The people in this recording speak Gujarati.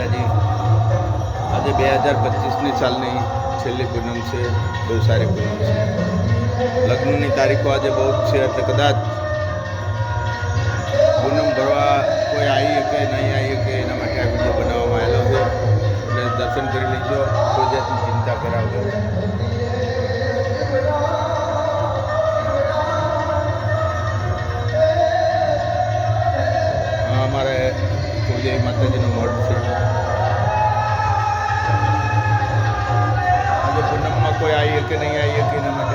માતાજી. આજે બે હજાર પચીસની સાલની છેલ્લી પૂનમ છે. બહુ સારી પૂનમ છે. લગ્નની તારીખો આજે બહુ છે, એટલે કદાચ પૂનમ ભરવા કોઈ આવી કે નહીં આવી કે એના માટે આ વીડિયો બનાવવામાં આવેલો છે. એટલે દર્શન કરી લેજો, કોઈ જાતની ચિંતા કરાવજો અમારે કુળદેવી માતાજીનો મઠ છે. આજે પૂનમમાં કોઈ આવીએ કે નહીં આવીએ કે એના માટે